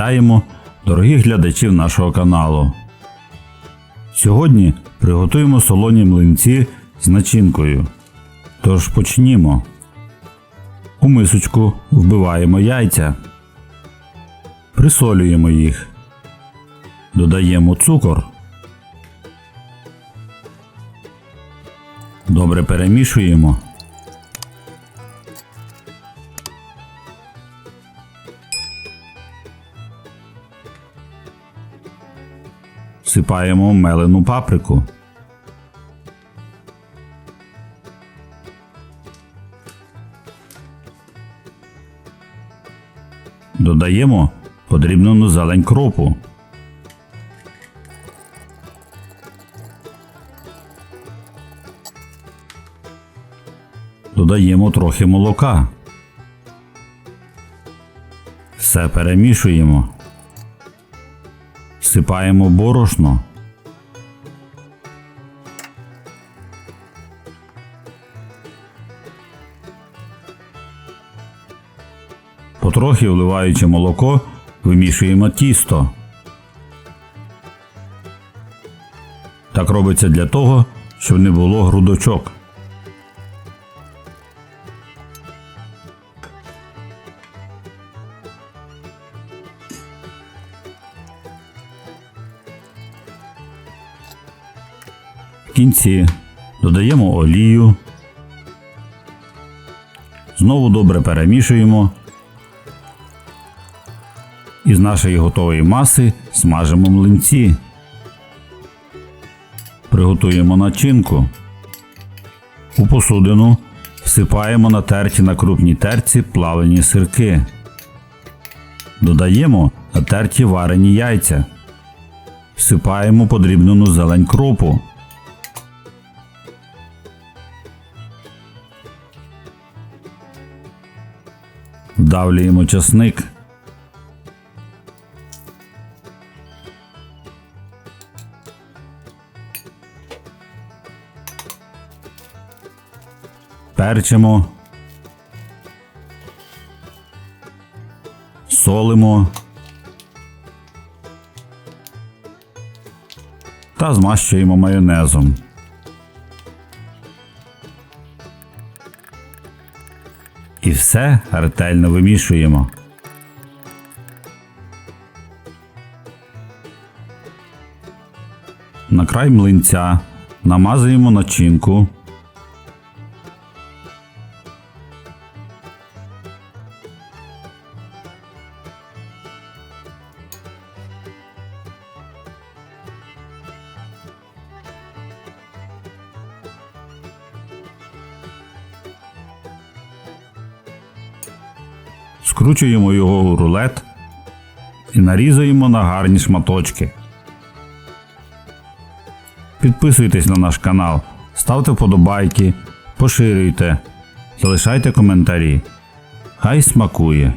Вітаємо дорогих глядачів нашого каналу. Сьогодні приготуємо солоні млинці з начинкою. Тож почнімо. У мисочку вбиваємо яйця. Присолюємо їх. Додаємо цукор. Добре перемішуємо. Всипаємо мелену паприку. Додаємо подрібнену зелень кропу. Додаємо трохи молока. Все перемішуємо. Всипаємо борошно. Потрохи вливаючи молоко, вимішуємо тісто. Так робиться для того, щоб не було грудочок. Кінці додаємо олію. Знову добре перемішуємо. Із нашої готової маси смажимо млинці. Приготуємо начинку. У посудину всипаємо натерті на крупній терці плавлені сирки. Додаємо натерті варені яйця. Всипаємо подрібнену зелень кропу. Вдавлюємо часник. Перчимо. Солимо. Та змащуємо майонезом. І все ретельно вимішуємо. На край млинця намазуємо начинку. Скручуємо його у рулет і нарізуємо на гарні шматочки. Підписуйтесь на наш канал, ставте вподобайки, поширюйте, залишайте коментарі. Хай смакує!